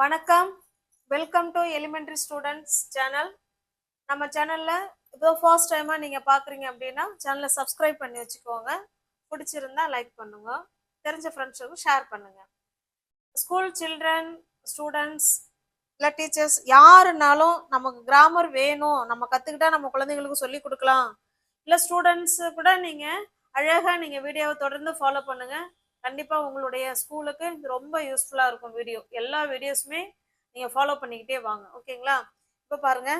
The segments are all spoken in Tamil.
வணக்கம். Welcome to elementary students channel நம்ம சேனலில் இதோ ஃபர்ஸ்ட் டைமாக நீங்கள் பார்க்குறீங்க அப்படின்னா சேனலை சப்ஸ்கிரைப் பண்ணி வச்சுக்கோங்க. பிடிச்சிருந்தா லைக் பண்ணுங்க. தெரிஞ்ச ஃப்ரெண்ட்ஸுக்கும் ஷேர் பண்ணுங்க. ஸ்கூல் சில்ட்ரன் ஸ்டூடெண்ட்ஸ் இல்லை டீச்சர்ஸ் யாருனாலும் நமக்கு கிராமர் வேணும். நம்ம கற்றுக்கிட்டா நம்ம குழந்தைங்களுக்கு சொல்லி கொடுக்கலாம். இல்லை ஸ்டூடெண்ட்ஸு கூட நீங்கள் அழகாக நீங்கள் வீடியோவை தொடர்ந்து ஃபாலோ பண்ணுங்கள் கண்டிப்பாக உங்களுடைய ஸ்கூலுக்கு இது ரொம்ப யூஸ்ஃபுல்லாக இருக்கும் வீடியோ எல்லா வீடியோஸுமே நீங்கள் ஃபாலோ பண்ணிக்கிட்டே வாங்க. ஓகேங்களா? இப்போ பாருங்க.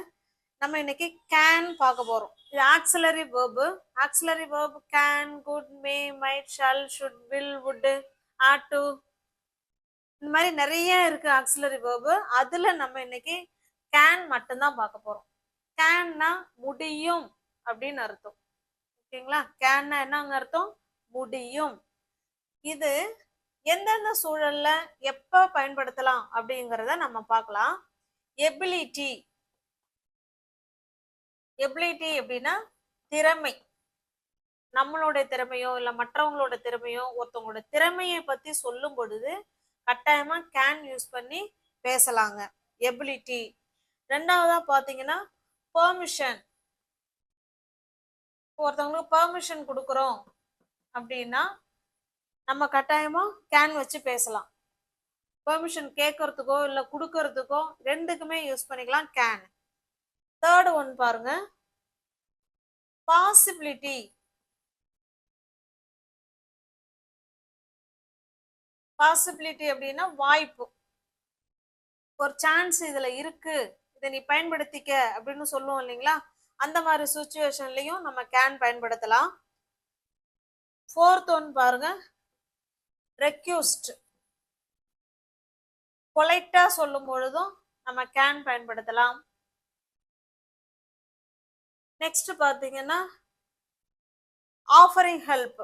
நம்ம இன்னைக்கு கேன் பார்க்க போகிறோம் இது auxiliary verb auxiliary verb can could may might shall should will would ought இந்த மாதிரி நிறைய இருக்கு ஆக்சிலரி வேர்பு அதில் நம்ம இன்னைக்கு கேன் மட்டும்தான் பார்க்க போகிறோம் கேன்னா முடியும் அப்படின்னு அர்த்தம். ஓகேங்களா? கேன்னா என்னங்க அர்த்தம்? முடியும். இது எந்தெந்த சூழல்ல எப்ப பயன்படுத்தலாம் அப்படிங்கிறத நம்ம பார்க்கலாம். எபிலிட்டி எபிலிட்டி அப்படின்னா திறமை. நம்மளுடைய திறமையோ இல்லை மற்றவங்களோட திறமையோ ஒருத்தவங்களோட திறமையை பத்தி சொல்லும் பொழுது கட்டாயமா கேன் யூஸ் பண்ணி பேசலாங்க. எபிலிட்டி ரெண்டாவதா பாத்தீங்கன்னா பெர்மிஷன் ஒருத்தவங்களுக்கு பெர்மிஷன் கொடுக்குறோம் அப்படின்னா நம்ம கட்டாயமா கேன் வச்சு பேசலாம். பெர்மிஷன் கேட்கறதுக்கோ இல்லை கொடுக்கறதுக்கோ ரெண்டுக்குமே யூஸ் பண்ணிக்கலாம் கேன் தேர்டு ஒன் பாருங்க. பாசிபிலிட்டி பாசிபிலிட்டி அப்படின்னா வாய்ப்பு. ஒரு சான்ஸ் இதுல இருக்கு. இதை நீ பயன்படுத்திக்க அப்படின்னு சொல்லுவோம் இல்லைங்களா? அந்த மாதிரி சுச்சுவேஷன்லயும் நம்ம கேன் பயன்படுத்தலாம். ஃபோர்த் ஒன் பாருங்க. ரெக்யூஸ்ட். பொலைட்டா சொல்லும் பொழுதும் நம்ம கேன் பயன்படுத்தலாம். நெக்ஸ்ட் பாத்தீங்கன்னா ஆஃபரிங் ஹெல்ப்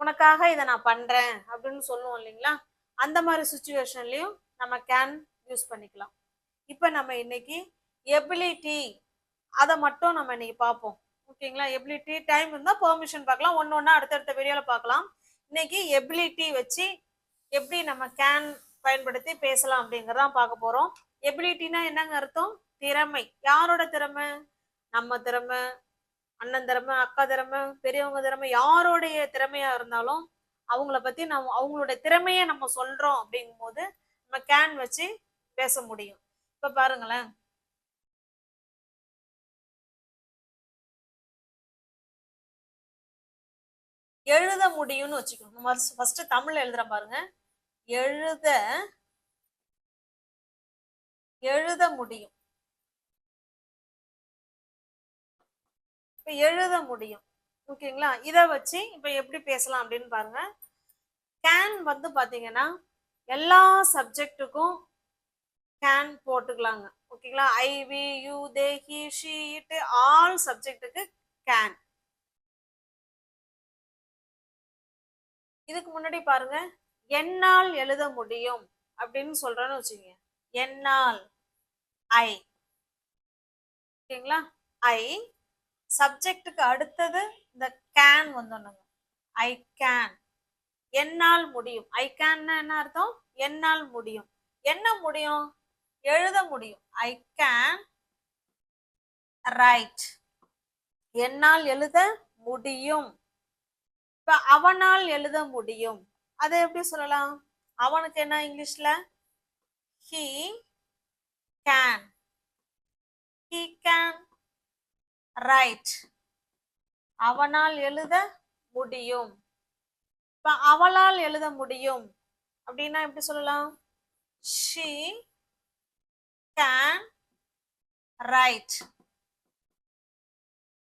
உனக்காக இதை நான் பண்றேன் அப்படின்னு சொல்லுவோம் இல்லைங்களா? அந்த மாதிரி சுச்சுவேஷன்லையும் நம்ம கேன் யூஸ் பண்ணிக்கலாம். இப்போ நம்ம இன்னைக்கு எபிலிட்டி அதை மட்டும் நம்ம இன்னைக்கு பார்ப்போம். ஓகேங்களா எபிலிட்டி டைம் இருந்தால் பெர்மிஷன் பார்க்கலாம். ஒன்று ஒன்றா அடுத்தடுத்த வீடியோவில் பார்க்கலாம். இன்னைக்கு எபிலிட்டி வச்சு எப்படி நம்ம கேன் பயன்படுத்தி பேசலாம் அப்படிங்கிறதான் பார்க்க போகிறோம் எபிலிட்டினா என்னங்க அர்த்தம்? திறமை. யாரோட திறமை? நம்ம திறமை அண்ணன் திறமை அக்கா திறமை பெரியவங்க திறமை யாருடைய திறமையா இருந்தாலும் அவங்கள பத்தி நம்ம அவங்களோட திறமையை நம்ம சொல்றோம் அப்படிங்கும் போது நம்ம கேன் வச்சு பேச முடியும். இப்ப பாருங்களேன். எழுத முடியும்னு வச்சுக்கணும். நம்ம ஃபர்ஸ்ட் தமிழ்ல எழுதுற பாருங்க. எழுத எழுத முடியும். இப்ப எழுத முடியும். ஓகேங்களா இதை வச்சு இப்ப எப்படி பேசலாம் அப்படின்னு பாருங்க. கேன் வந்து பாத்தீங்கன்னா எல்லா சப்ஜெக்டுக்கும் கேன் போட்டுக்கலாங்க. ஓகேங்களா I we you they he she it all சப்ஜெக்டுக்கு can இதுக்கு முன்னாடி பாருங்க என்னால் எழுத முடியும் அப்படின்னு சொல்றேன்னு வச்சுக்கோங்க. என்னால் ஐ ஓகேங்களா? ஐ சப்ஜெக்டுக்கு அடுத்தது இந்த கேன் வந்துடணுங்க. ஐ கேன் என்னால் முடியும். ஐ கேன்னா என்ன அர்த்தம்? என்னால் முடியும். என்ன முடியும்? எழுத முடியும். ஐ கேன் ரைட் என்னால் எழுத முடியும். இப்ப அவனால் எழுத முடியும். அதை எப்படி சொல்லலாம்? அவனுக்கு என்ன இங்கிலீஷ்ல? He can he can write அவனால் எழுத முடியும். இப்ப அவளால் எழுத முடியும். அப்படின்னா எப்படி சொல்லலாம்? ஷி கேன் ரைட்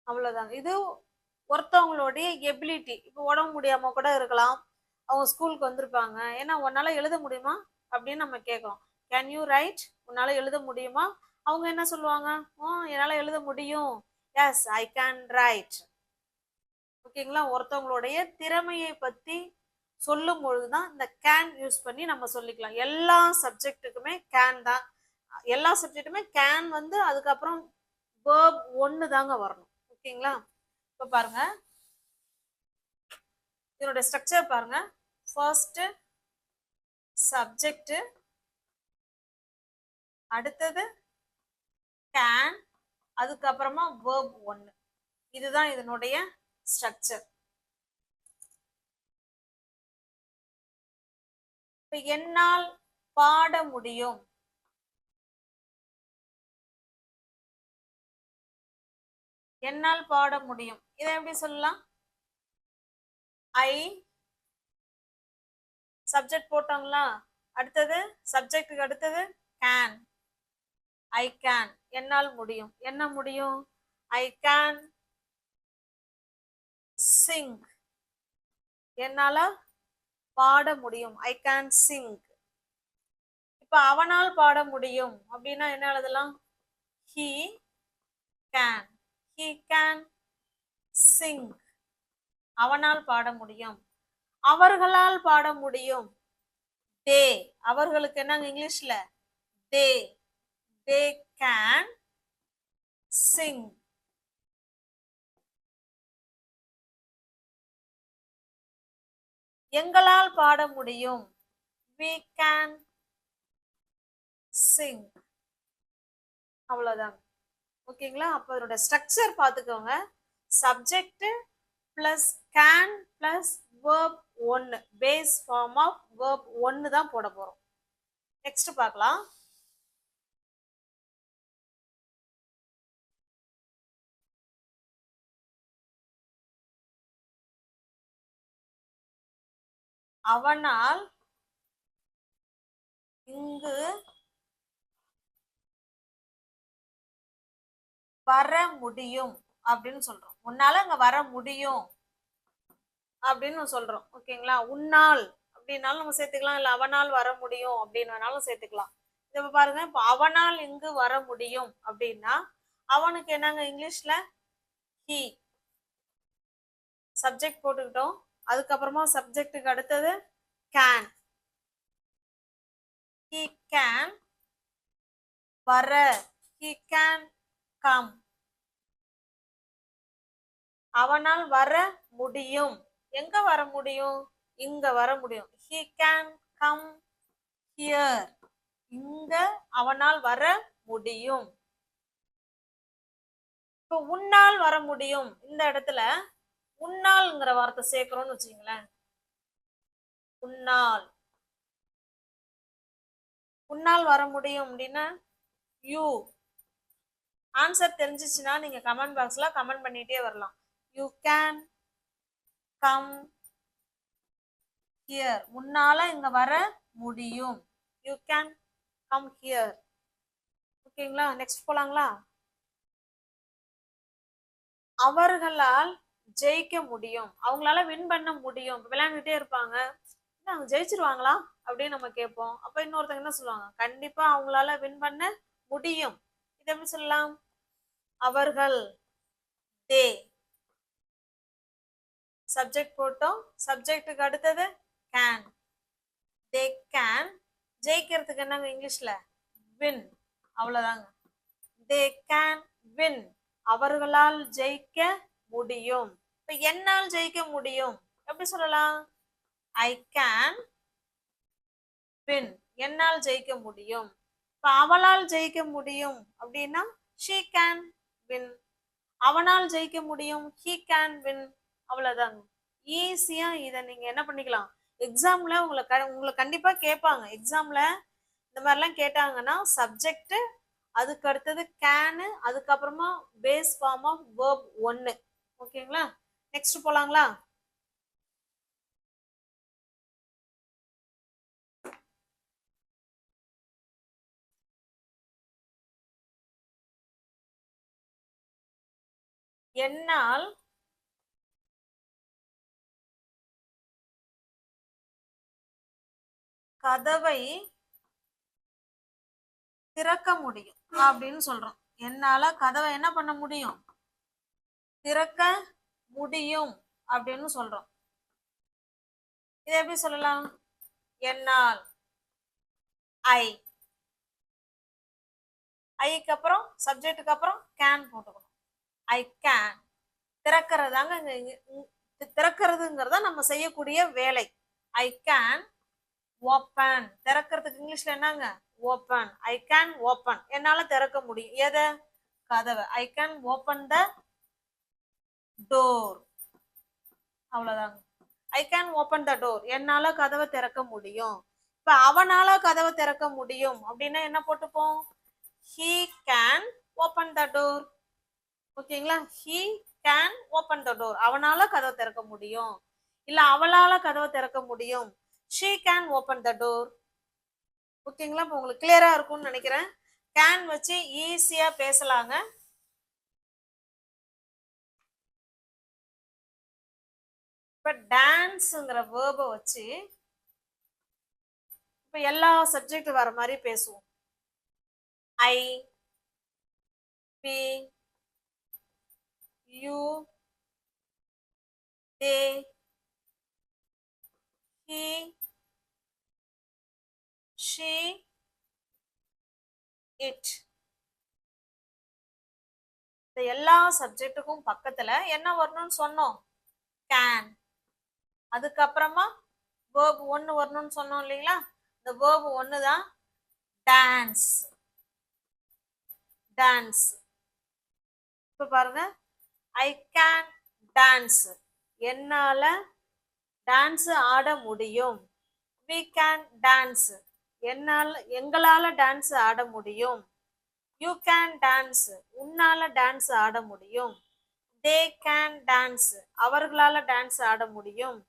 அவ்வளவுதான். இது ஒருத்தவங்களுடைய எபிலிட்டி இப்போ உடம்பு முடியாம கூட இருக்கலாம். அவங்க ஸ்கூலுக்கு வந்திருப்பாங்க. ஏன்னா உன்னால எழுத முடியுமா? அப்படின்னு நம்ம கேட்கலாம் கேன் யூ ரைட் உன்னால எழுத முடியுமா? அவங்க என்ன சொல்லுவாங்க? ஓ என்னால் எழுத முடியும். எஸ் ஐ கேன் ரைட் ஓகேங்களா ஒருத்தவங்களுடைய திறமையை பற்றி சொல்லும் பொழுது தான் இந்த கேன் யூஸ் பண்ணி நம்ம சொல்லிக்கலாம். எல்லா சப்ஜெக்ட்டுக்குமே கேன் தான். எல்லா சப்ஜெக்ட்டுமே கேன் வந்து அதுக்கப்புறம் வேர்ப் ஒன்று தாங்க வரணும் ஓகேங்களா இப்போ பாருங்க. இதனுடைய ஸ்ட்ரக்சர் பாருங்க. ஃபர்ஸ்ட் சப்ஜெக்ட் அடுத்தது கேன் அதுக்கப்புறமா வேர்ப் ஒன்று இதுதான் இதனுடைய ஸ்ட்ரக்சர் இப்ப என்னால் பாட முடியும். என்னால் பாட முடியும். இதை எப்படி சொல்லலாம்? ஐ சப்ஜெக்ட் போட்டோங்களா அடுத்தது சப்ஜெக்டுக்கு அடுத்தது கேன் ஐ கேன் என்னால் முடியும். என்ன முடியும்? ஐ கேன் சிங் என்னால பாட முடியும். ஐ கேன் சிங் இப்ப அவனால் பாட முடியும். அப்படின்னா என்ன எழுதலாம்? He can he can sing. அவனால் பாட முடியும். அவர்களால் பாட முடியும். தே. அவர்களுக்கு என்னங்க இங்கிலீஷ்ல? தே. தே கேன் சிங் எங்களால் பாட முடியும். வி கேன் சிங் அவ்வளவுதான். ஓகேங்களா? அப்போ அதோட ஸ்ட்ரக்சர் பார்த்துக்கோங்க subject plus can plus verb ஒன்று பேஸ் ஃபார்ம் ஆஃப் வேர்ப் ஒன்று தான் போட போகிறோம் நெக்ஸ்ட் பார்க்கலாம். அவனால் இங்கு வர முடியும் அப்படின்னு சொல்றோம். உன்னால அங்க வர முடியும். அப்படின்னு சொல்றோம். ஓகேங்களா? உன்னால் அப்படின்னாலும் நம்ம சேர்த்துக்கலாம். இல்ல அவனால் வர முடியும். அப்படின்னு வேணாலும் சேர்த்துக்கலாம். இப்ப பாருங்க. இப்ப அவனால் இங்கு வர முடியும் அப்படின்னா அவனுக்கு என்னங்க? இங்கிலீஷ்ல ஹி சப்ஜெக்ட் போட்டுக்கிட்டோம். அதுக்கப்புறமா சப்ஜெக்ட்டுக்கு அடுத்தது கேன் ஹி கேன் வர. ஹி கேன் கம் அவனால் வர முடியும். எங்க வர முடியும்? இங்க வர முடியும். ஹி கேன் கம் ஹியர் இங்க அவனால் வர முடியும். இப்போ உன்னால் வர முடியும். இந்த இடத்துல உன்னால்ங்கிற வார்த்தை சேர்க்கிறோம்னு வச்சுங்களேன் உன்னால். உன்னால் வர முடியும் அப்படின்னா யூ ஆன்சர் தெரிஞ்சிச்சுன்னா நீங்க கமெண்ட் பாக்ஸ்ல கமெண்ட் பண்ணிட்டே வரலாம். யூ கேன் கம் ஹியர் உன்னால இங்க வர முடியும். யூ கேன் கம் ஹியர் ஓகேங்களா? நெக்ஸ்ட் போலாங்களா? அவர்களால் ஜெயிக்க முடியும். அவங்களால வின் பண்ண முடியும். விளையாண்டுட்டே இருப்பாங்க. என்ன, அவங்க ஜெயிச்சிருவாங்களா? அப்படின்னு நம்ம கேட்போம். அப்ப இன்னொருத்தங்க என்ன சொல்லுவாங்க? கண்டிப்பா அவங்களால வின் பண்ண முடியும். இது எப்படி சொல்லலாம்? அவர்கள் தே சப்ஜெக்ட் போட்டோம். சப்ஜெக்டுக்கு அடுத்தது கேன் தே கேன் ஜெயிக்கிறதுக்கு என்னங்க இங்கிலீஷில்? வின் அவ்வளோதாங்க தே கேன் வின் அவர்களால் ஜெயிக்க முடியும். இப்போ என்னால் ஜெயிக்க முடியும். எப்படி சொல்லலாம்? ஐ கேன் வின் என்னால் ஜெயிக்க முடியும். இப்போ அவளால் ஜெயிக்க முடியும் அப்படின்னா ஷீ கேன் வின் அவனால் ஜெயிக்க முடியும். ஹீ கேன் வின் அவ்வளோதாங்க ஈஸியா இதை நீங்க என்ன பண்ணிக்கலாம்? எக்ஸாம்ல உங்களை க உங்களை கண்டிப்பா கேட்பாங்க. எக்ஸாம்ல இந்த மாதிரிலாம் கேட்டாங்கன்னா சப்ஜெக்ட் அதுக்கு அடுத்தது கேனு அதுக்கப்புறமா பேஸ் ஃபார்ம் ஆஃப் வேர்ப் ஒன்னு ஓகேங்களா நெக்ஸ்ட் போலாங்களா? என்னால் கதவை திறக்க முடியும் அப்படின்னு சொல்றோம். என்னால கதவை என்ன பண்ண முடியும்? திறக்க முடியும் அப்படின்னு சொல்றோம். இதை எப்படி சொல்லலாம்? என்னால் ஐ. ஐக்கு அப்புறம் சப்ஜெக்டுக்கு அப்புறம் கேன் போட்டுக்கணும். ஐ கேன் திறக்கிறதாங்க திறக்கிறதுங்கிறத நம்ம செய்யக்கூடிய வேலை. I can open. திறக்கிறதுக்கு இங்கிலீஷ்ல என்னங்க? ஓப்பன். ஐ கேன் ஓப்பன் என்னால திறக்க முடியும். எதை? கதவை. I can open the door அவ்வளவுதாங்க. I can open the door என்னால கதவை திறக்க முடியும். இப்ப அவனால கதவை திறக்க முடியும் அப்படின்னா என்ன போட்டுப்போம்? He can open the door ஓகேங்களா? He can open the door அவனால கதவை திறக்க முடியும். இல்ல அவளால கதவை திறக்க முடியும். She can open the door ஓகேங்களா இப்போ உங்களுக்கு கிளியராக இருக்கும்னு நினைக்கிறேன். கேன் வச்சு ஈஸியாக பேசலாங்க. இப்போ டான்ஸுங்கிற வேர்பை வச்சு இப்போ எல்லா சப்ஜெக்ட் வர மாதிரி பேசுவோம். I we you they he she it. இந்த எல்லா சப்ஜெக்ட்டுக்கும் பக்கத்துல என்ன வரணும்னு சொன்னோம்? கேன் அதுக்கப்புறமா வேர்ப் ஒன்று வரணும்னு சொன்னோம் இல்லைங்களா? இந்த வேர்ப் ஒன்று தான் டான்ஸ் டான்ஸ் இப்போ பாருங்க. ஐ கேன் டான்ஸ் என்னால டான்ஸ் ஆட முடியும். வி கேன் டான்ஸ் என்னால் எங்களால் டான்ஸ் ஆட முடியும். யூ கேன் டான்ஸ் உன்னால் டான்ஸ் ஆட முடியும். தே கேன் டான்ஸ் அவர்களால் டான்ஸ் ஆட முடியும்.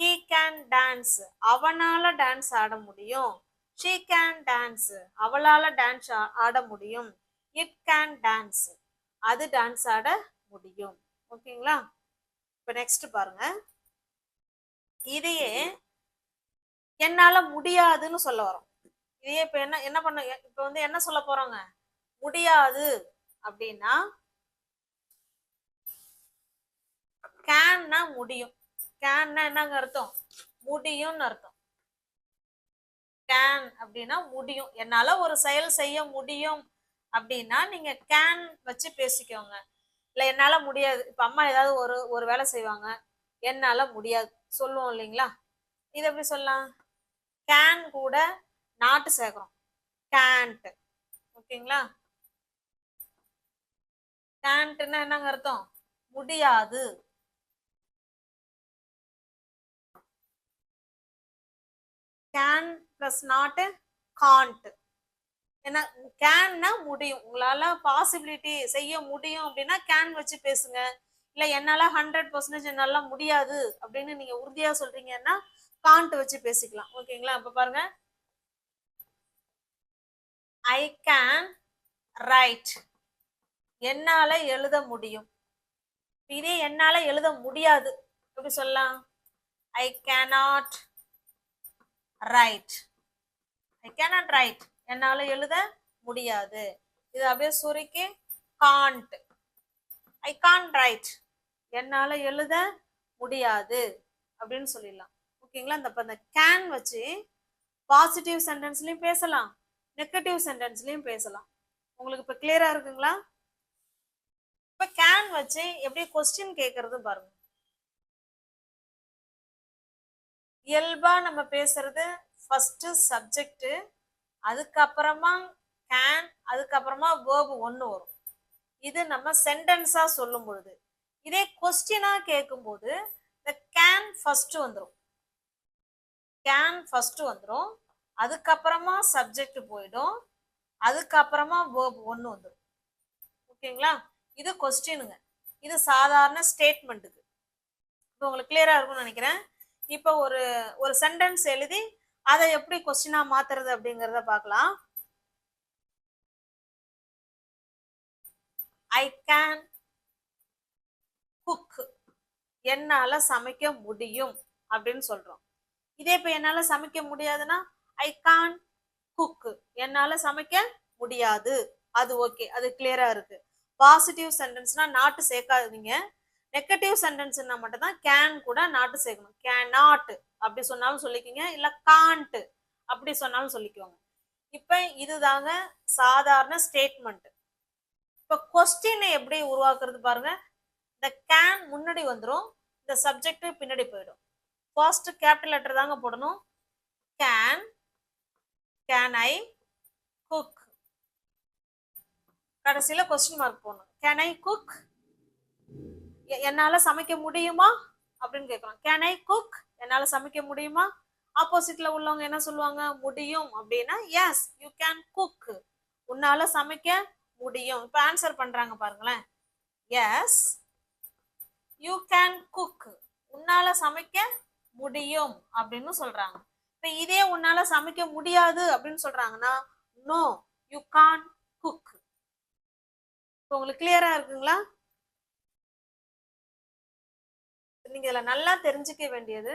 ஹீ கேன் டான்ஸ் அவனால் டான்ஸ் ஆட முடியும். ஷீ கேன் டான்ஸ் அவளால் டான்ஸ் ஆட முடியும். இட் கேன் டான்ஸ் அது டான்ஸ் ஆட முடியும். ஓகேங்களா? இப்போ நெக்ஸ்ட் பாருங்க. இதையே என்னால் முடியாதுன்னு சொல்ல வரோம். இதையே இப்ப என்ன என்ன பண்ண இப்ப வந்து என்ன சொல்ல போறாங்க? முடியாது அப்படின்னா கேன்னா முடியும். கேன்னா என்னங்க அர்த்தம்? முடியும்னு அர்த்தம். கேன் அப்படின்னா முடியும். என்னால ஒரு செயல் செய்ய முடியும் அப்படின்னா நீங்க கேன் வச்சு பேசிக்கோங்க. இல்ல என்னால முடியாது. இப்ப அம்மா ஏதாவது ஒரு ஒரு வேலை செய்வாங்க. என்னால முடியாது. சொல்லுவோம் இல்லைங்களா? இது எப்படி சொல்லலாம்? கேன் கூட நாட்டு சேகரம். கேண்ட் ஓகேங்களா? கேண்ட்னா என்னங்க அர்த்தம்? முடியாது. கேன் பிளஸ் நாட்டு காண்ட் ஏன்னா கேன்னா முடியும். உங்களால பாசிபிலிட்டி செய்ய முடியும் அப்படின்னா கேன் வச்சு பேசுங்க. இல்ல என்னால ஹண்ட்ரட் பர்சன்டேஜ் என்னால முடியாது அப்படின்னு நீங்க உறுதியா சொல்றீங்கன்னா காண்ட் வச்சு பேசிக்கலாம். ஓகேங்களா? அப்போ பாருங்க. ஐ கேன் ரைட் என்னால எழுத முடியும். இதே என்னால எழுத முடியாது. எப்படி சொல்லலாம்? I cannot write I cannot write என்னால எழுத முடியாது. இது அப்படியே சுருக்கி காண்ட் ஐ கான் ரைட் என்னால எழுத முடியாது. அப்படின்னு சொல்லிடலாம். ஓகேங்களா? இந்த அந்த கேன் வச்சு பாசிட்டிவ் சென்டென்ஸ்லயும் பேசலாம். நெகட்டிவ் சென்டென்ஸ்லையும் பேசலாம். உங்களுக்கு இப்போ கிளியராக இருக்குங்களா? இப்போ கேன் வச்சு எப்படி கொஸ்டின் கேட்கறது பாருங்க. இயல்பா நம்ம பேசுறது ஃபர்ஸ்ட் சப்ஜெக்ட் அதுக்கப்புறமா கேன் அதுக்கப்புறமா வேர்பு ஒன்று வரும். இது நம்ம சென்டென்ஸா சொல்லும் பொழுது. இதே கொஸ்டினா கேட்கும்போது இந்த கேன் ஃபர்ஸ்ட் வந்துடும் கேன் ஃபர்ஸ்ட் வந்துடும் அதுக்கப்புறமா சப்ஜெக்ட் போயிடும். அதுக்கப்புறமா வேர்ப் ஒன்று வந்துடும் ஓகேங்களா? இது கொஸ்டினுங்க இது சாதாரண ஸ்டேட்மெண்ட்டுக்கு இப்போ உங்களுக்கு கிளியரா இருக்கும்னு நினைக்கிறேன். இப்போ ஒரு ஒரு சென்டென்ஸ் எழுதி அதை எப்படி கொஸ்டினா மாத்துறது அப்படிங்கிறத பார்க்கலாம். ஐ கேன் குக் என்னால சமைக்க முடியும் அப்படின்னு சொல்றோம். இதே இப்ப என்னால சமைக்க முடியாதுன்னா ஐ கான் குக் என்னால சமைக்க முடியாது. அது ஓகே அது கிளியரா இருக்கு. பாசிட்டிவ் சென்டென்ஸ்னா நாட்டு சேர்க்காதீங்க. நெகட்டிவ் சென்டென்ஸ்னா மட்டும் தான் கேன் கூட நாட்டு சேர்க்கணும். கேன் நாட் அப்படி சொன்னாலும் சொல்லிக்கோங்க. இல்ல காண்ட் அப்படி சொன்னாலும் சொல்லிக்கோங்க. இப்ப இதுதாங்க சாதாரண ஸ்டேட்மெண்ட் இப்ப கொஸ்டினை எப்படி உருவாக்குறது பாருங்க. இந்த கேன் முன்னாடி வந்துடும் இந்த சப்ஜெக்ட் பின்னாடி போயிடும். ஃபர்ஸ்ட் கேபிட்டல் லெட்டர் தாங்க போடணும். கேன் கேன் ஐ குக் கடைசியில கொஸ்டின் மார்க் போடணும். கேன் ஐ குக் என்னால சமைக்க முடியுமா? அப்படின்னு கேட்கலாம் கேன் ஐ குக் என்னால சமைக்க முடியுமா? ஆப்போசிட்ல உள்ளவங்க என்ன சொல்லுவாங்க? முடியும் அப்படின்னா எஸ் யூ கேன் குக் உன்னால சமைக்க முடியும். இப்போ ஆன்சர் பண்றாங்க பாருங்களேன். எஸ் யூ கேன் குக் உன்னால சமைக்க முடியும் அப்படின்னு சொல்றாங்க. இப்ப இதே உன்னால சமைக்க முடியாது அப்படின்னு சொல்றாங்கன்னா நோ யூ கான் குக் இப்போ உங்களுக்கு கிளியரா இருக்குங்களா? நீங்க இதுல நல்லா தெரிஞ்சுக்க வேண்டியது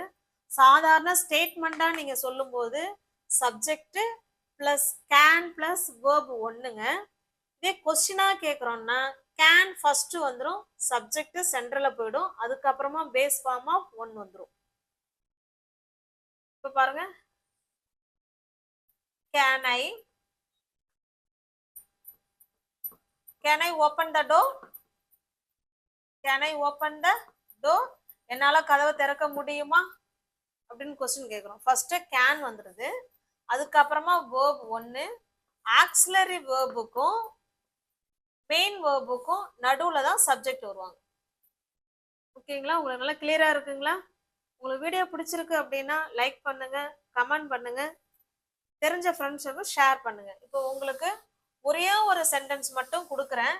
சாதாரண ஸ்டேட்மெண்டா நீங்க சொல்லும்போது subject plus can plus verb ஒண்ணுங்க. இதே கொஸ்டினா கேட்குறோன்னா கேன் ஃபர்ஸ்ட் வந்துடும் சப்ஜெக்ட் சென்ட்ரலில் போயிடும் அதுக்கப்புறமா பேஸ் ஃபார்ம் ஆஃப் ஒன் வந்துடும் இப்போ பாருங்க. Can I can I open the door can I open the door என்னால கதவை திறக்க முடியுமா? அப்படின்னு கொஸ்டின் கேட்குறோம் ஃபர்ஸ்ட் கேன் வந்துடுது அதுக்கப்புறமா வேர்ப் ஒன்று ஆக்சிலரி வேர்புக்கும் மெயின் வேர்புக்கும் நடுவில் தான் சப்ஜெக்ட் வருவாங்க. ஓகேங்களா? உங்களுக்கு நல்லா கிளியராக இருக்குங்களா? உங்களுக்கு வீடியோ பிடிச்சிருக்கு அப்படின்னா லைக் பண்ணுங்கள் கமெண்ட் பண்ணுங்கள் தெரிஞ்ச ஃப்ரெண்ட்ஸுக்கும் ஷேர் பண்ணுங்க. இப்போ உங்களுக்கு ஒரே ஒரு சென்டென்ஸ் மட்டும் கொடுக்குறேன்.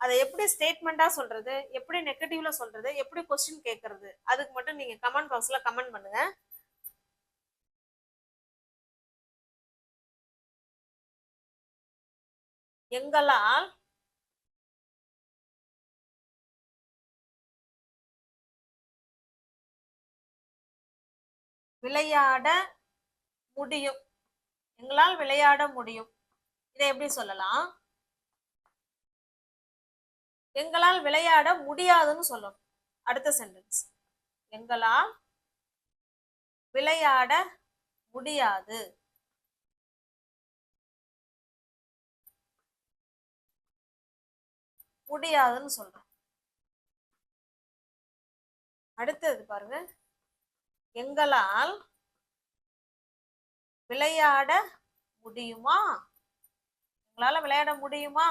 அதை எப்படி ஸ்டேட்மெண்ட்டாக சொல்றது? எப்படி நெகட்டிவ்ல சொல்றது? எப்படி கொஸ்டின் கேட்கறது அதுக்கு மட்டும் நீங்க கமெண்ட் பாக்ஸ்ல கமெண்ட் பண்ணுங்க. எங்களால் விளையாட முடியும். எங்களால் விளையாட முடியும். இதை எப்படி சொல்லலாம்? எங்களால் விளையாட முடியாதுன்னு சொல்லணும். அடுத்த சென்டென்ஸ் எங்களால் விளையாட முடியாது. முடியாதுன்னு சொல்றேன் அடுத்தது பாருங்க. எங்களால் விளையாட முடியுமா? உங்களால விளையாட முடியுமா?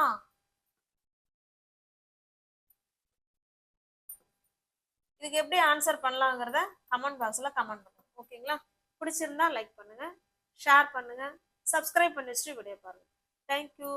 இதுக்கு எப்படி ஆன்சர் பண்ணலாங்கிறத கமெண்ட் பாக்ஸில் கமெண்ட் பண்ணுங்க. ஓகேங்களா பிடிச்சிருந்தா லைக் பண்ணுங்க ஷேர் பண்ணுங்க சப்ஸ்கிரைப் பண்ணி வச்சுட்டு வீடியோ பாருங்க. தேங்க்யூ